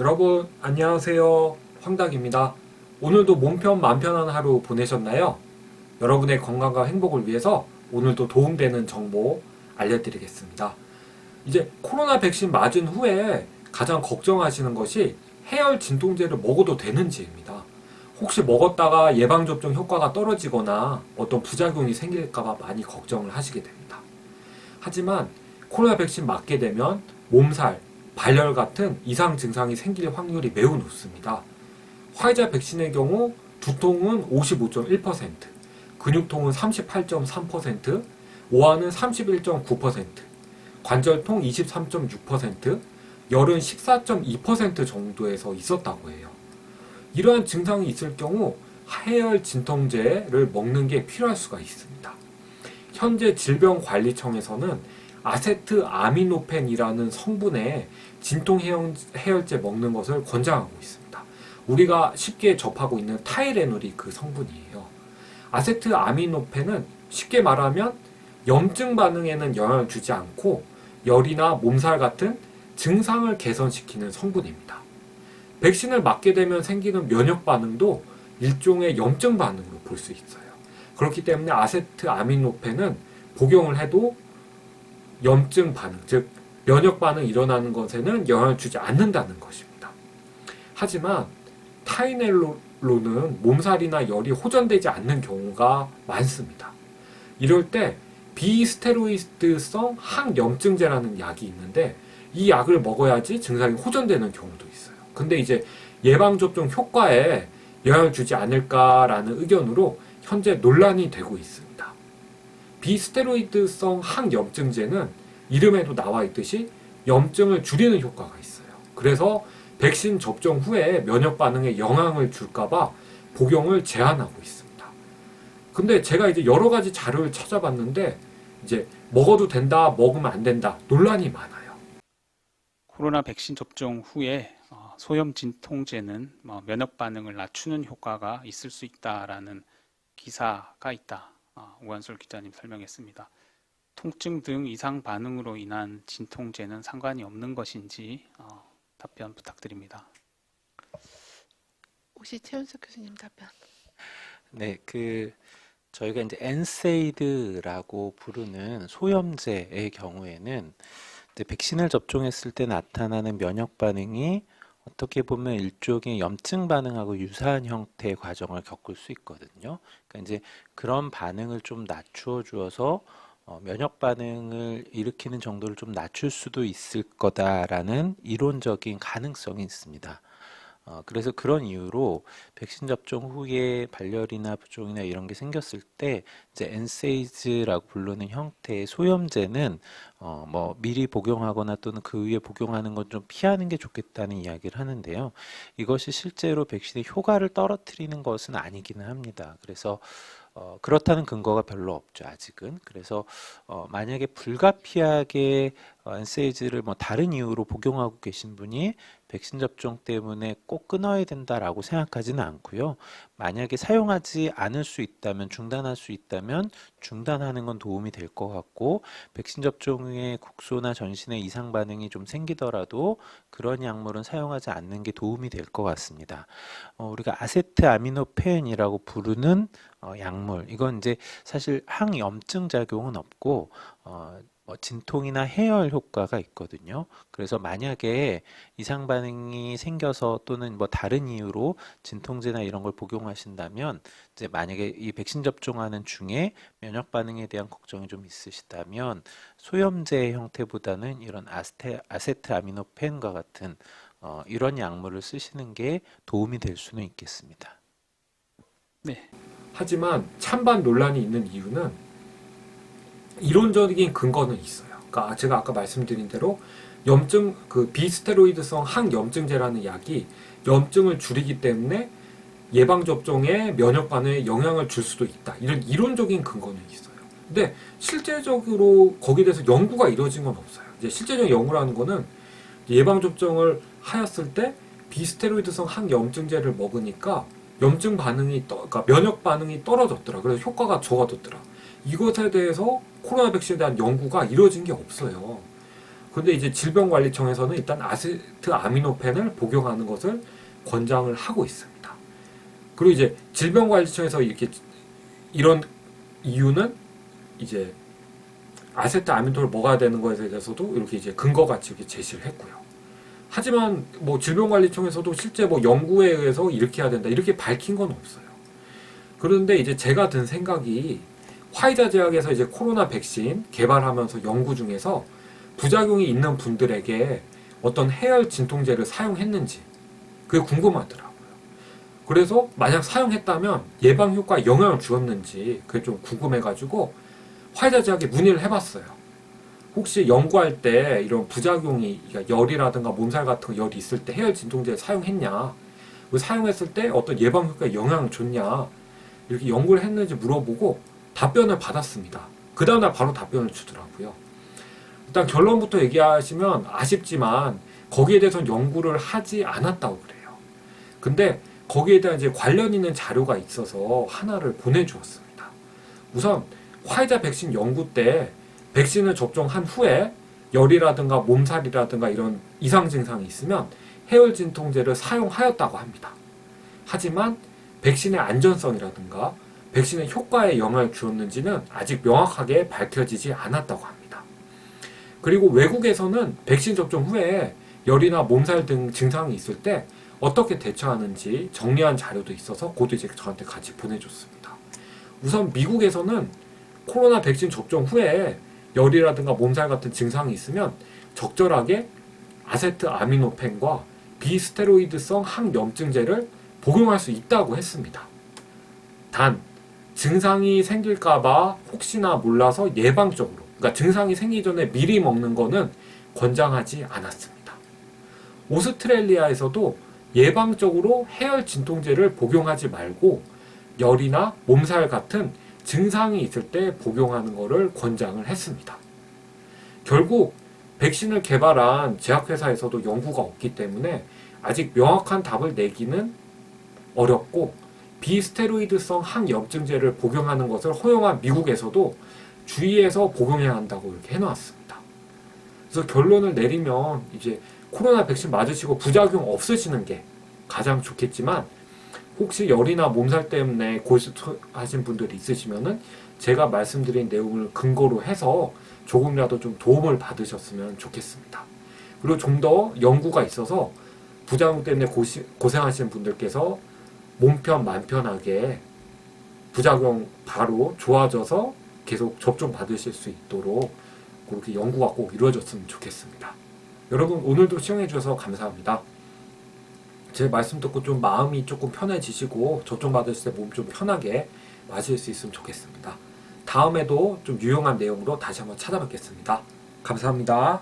여러분 안녕하세요. 황닭입니다. 오늘도 몸편 맘 편한 하루 보내셨나요? 여러분의 건강과 행복을 위해서 오늘도 도움되는 정보 알려드리겠습니다. 이제 코로나 백신 맞은 후에 가장 걱정하시는 것이 해열 진통제를 먹어도 되는지입니다. 혹시 먹었다가 예방접종 효과가 떨어지거나 어떤 부작용이 생길까봐 많이 걱정을 하시게 됩니다. 하지만 코로나 백신 맞게 되면 몸살, 발열 같은 이상 증상이 생길 확률이 매우 높습니다. 화이자 백신의 경우 두통은 55.1%, 근육통은 38.3%, 오한은 31.9%, 관절통 23.6%, 열은 14.2% 정도에서 있었다고 해요. 이러한 증상이 있을 경우 해열 진통제를 먹는 게 필요할 수가 있습니다. 현재 질병관리청에서는 아세트 아미노펜이라는 성분의 진통 해열- 해열제 먹는 것을 권장하고 있습니다. 우리가 쉽게 접하고 있는 타이레놀이 그 성분이에요. 아세트 아미노펜은 쉽게 말하면 염증 반응에는 영향을 주지 않고 열이나 몸살 같은 증상을 개선시키는 성분입니다. 백신을 맞게 되면 생기는 면역 반응도 일종의 염증 반응으로 볼 수 있어요. 그렇기 때문에 아세트 아미노펜은 복용을 해도 염증 반응, 즉 면역 반응 일어나는 것에는 영향을 주지 않는다는 것입니다. 하지만 타이넬로는 몸살이나 열이 호전되지 않는 경우가 많습니다. 이럴 때 비스테로이드성 항염증제라는 약이 있는데 이 약을 먹어야지 증상이 호전되는 경우도 있어요. 근데 이제 예방접종 효과에 영향을 주지 않을까라는 의견으로 현재 논란이 되고 있습니다. 비스테로이드성 항염증제는 이름에도 나와 있듯이 염증을 줄이는 효과가 있어요. 그래서 백신 접종 후에 면역 반응에 영향을 줄까봐 복용을 제한하고 있습니다. 근데 제가 이제 여러 가지 자료를 찾아봤는데 이제 먹어도 된다, 먹으면 안 된다 논란이 많아요. 코로나 백신 접종 후에 어, 소염 진통제는 뭐 면역 반응을 낮추는 효과가 있을 수 있다라는 기사가 있다. 어, 우한솔 기자님 설명했습니다. 통증 등 이상 반응으로 인한 진통제는 상관이 없는 것인지 어, 답변 부탁드립니다. 혹시 최윤석 교수님 답변. 네, 그 저희가 이제 엔세이드라고 부르는 소염제의 경우에는 이제 백신을 접종했을 때 나타나는 면역 반응이 어떻게 보면 일종의 염증 반응하고 유사한 형태의 과정을 겪을 수 있거든요. 그러니까 이제 그런 반응을 좀 낮추어 주어서 어, 면역 반응을 일으키는 정도를 좀 낮출 수도 있을 거다라는 이론적인 가능성이 있습니다. 어, 그래서 그런 이유로 백신 접종 후에 발열이나 부종이나 이런 게 생겼을 때 이제 엔세이즈라고 부르는 형태의 소염제는 어, 뭐 미리 복용하거나 또는 그 위에 복용하는 건 좀 피하는 게 좋겠다는 이야기를 하는데요. 이것이 실제로 백신의 효과를 떨어뜨리는 것은 아니기는 합니다. 그래서 어, 그렇다는 근거가 별로 없죠, 아직은. 그래서 어, 만약에 불가피하게 어, 엔세이즈를 뭐 다른 이유로 복용하고 계신 분이 백신 접종 때문에 꼭 끊어야 된다라고 생각하지는 않고요. 만약에 사용하지 않을 수 있다면 중단할 수 있다면 중단하는 건 도움이 될 것 같고 백신 접종 후에 국소나 전신에 이상 반응이 좀 생기더라도 그런 약물은 사용하지 않는 게 도움이 될 것 같습니다. 어, 우리가 아세트 아미노펜이라고 부르는 어, 약물 이건 이제 사실 항염증 작용은 없고 어, 뭐 진통이나 해열 효과가 있거든요. 그래서 만약에 이상 반응이 생겨서 또는 뭐 다른 이유로 진통제나 이런 걸 복용하신다면 이제 만약에 이 백신 접종하는 중에 면역 반응에 대한 걱정이 좀 있으시다면 소염제 형태보다는 이런 아스테, 아세트 아미노펜과 같은 어, 이런 약물을 쓰시는 게 도움이 될 수는 있겠습니다. 네, 하지만 찬반 논란이 있는 이유는 이론적인 근거는 있어요. 그러니까 제가 아까 말씀드린 대로 염증 그 비스테로이드성 항염증제라는 약이 염증을 줄이기 때문에 예방 접종에 면역 반응에 영향을 줄 수도 있다. 이런 이론적인 근거는 있어요. 근데 실제적으로 거기에 대해서 연구가 이루어진 건 없어요. 이제 실제적 연구라는 거는 예방 접종을 하였을 때 비스테로이드성 항염증제를 먹으니까 염증 반응이 떠, 그러니까 면역 반응이 떨어졌더라. 그래서 효과가 적어졌더라. 이것에 대해서 코로나 백신에 대한 연구가 이루어진 게 없어요. 근데 이제 질병관리청에서는 일단 아세트 아미노펜을 복용하는 것을 권장을 하고 있습니다. 그리고 이제 질병관리청에서 이렇게 이런 이유는 이제 아세트 아미노를 먹어야 되는 것에 대해서도 이렇게 이제 근거 같이 이렇게 제시를 했고요. 하지만 뭐 질병관리청에서도 실제 뭐 연구에 의해서 이렇게 해야 된다 이렇게 밝힌 건 없어요. 그런데 이제 제가 든 생각이 화이자 제약에서 이제 코로나 백신 개발하면서 연구 중에서 부작용이 있는 분들에게 어떤 해열 진통제를 사용했는지 그게 궁금하더라고요. 그래서 만약 사용했다면 예방 효과에 영향을 주었는지 그게 좀 궁금해가지고 화이자 제약에 문의를 해봤어요. 혹시 연구할 때 이런 부작용이 그러니까 열이라든가 몸살 같은 거 열이 있을 때 해열 진통제 사용했냐? 그 사용했을 때 어떤 예방 효과에 영향을 줬냐? 이렇게 연구를 했는지 물어보고 답변을 받았습니다. 그 다음날 바로 답변을 주더라고요. 일단 결론부터 얘기하시면 아쉽지만 거기에 대해서는 연구를 하지 않았다고 그래요. 근데 거기에 대한 이제 관련 있는 자료가 있어서 하나를 보내주었습니다. 우선 화이자 백신 연구 때 백신을 접종한 후에 열이라든가 몸살이라든가 이런 이상 증상이 있으면 해열 진통제를 사용하였다고 합니다. 하지만 백신의 안전성이라든가 백신의 효과에 영향을 주었는지는 아직 명확하게 밝혀지지 않았다고 합니다. 그리고 외국에서는 백신 접종 후에 열이나 몸살 등 증상이 있을 때 어떻게 대처하는지 정리한 자료도 있어서 그것도 이제 저한테 같이 보내줬습니다. 우선 미국에서는 코로나 백신 접종 후에 열이라든가 몸살 같은 증상이 있으면 적절하게 아세트 아미노펜과 비스테로이드성 항염증제를 복용할 수 있다고 했습니다. 단 증상이 생길까봐 혹시나 몰라서 예방적으로, 그러니까 증상이 생기기 전에 미리 먹는 거는 권장하지 않았습니다. 오스트레일리아에서도 예방적으로 해열 진통제를 복용하지 말고 열이나 몸살 같은 증상이 있을 때 복용하는 것을 권장을 했습니다. 결국 백신을 개발한 제약회사에서도 연구가 없기 때문에 아직 명확한 답을 내기는 어렵고 비스테로이드성 항염증제를 복용하는 것을 허용한 미국에서도 주의해서 복용해야 한다고 이렇게 해놓았습니다. 그래서 결론을 내리면 이제 코로나 백신 맞으시고 부작용 없으시는 게 가장 좋겠지만 혹시 열이나 몸살 때문에 고수하신 분들이 있으시면은 제가 말씀드린 내용을 근거로 해서 조금이라도 좀 도움을 받으셨으면 좋겠습니다. 그리고 좀 더 연구가 있어서 부작용 때문에 고시, 고생하시는 분들께서 몸편 만편하게 부작용 바로 좋아져서 계속 접종 받으실 수 있도록 그렇게 연구가 꼭 이루어졌으면 좋겠습니다. 여러분 오늘도 시청해 주셔서 감사합니다. 제 말씀 듣고 좀 마음이 조금 편해지시고 접종 받으실 때 몸 좀 편하게 마실 수 있으면 좋겠습니다. 다음에도 좀 유용한 내용으로 다시 한번 찾아뵙겠습니다. 감사합니다.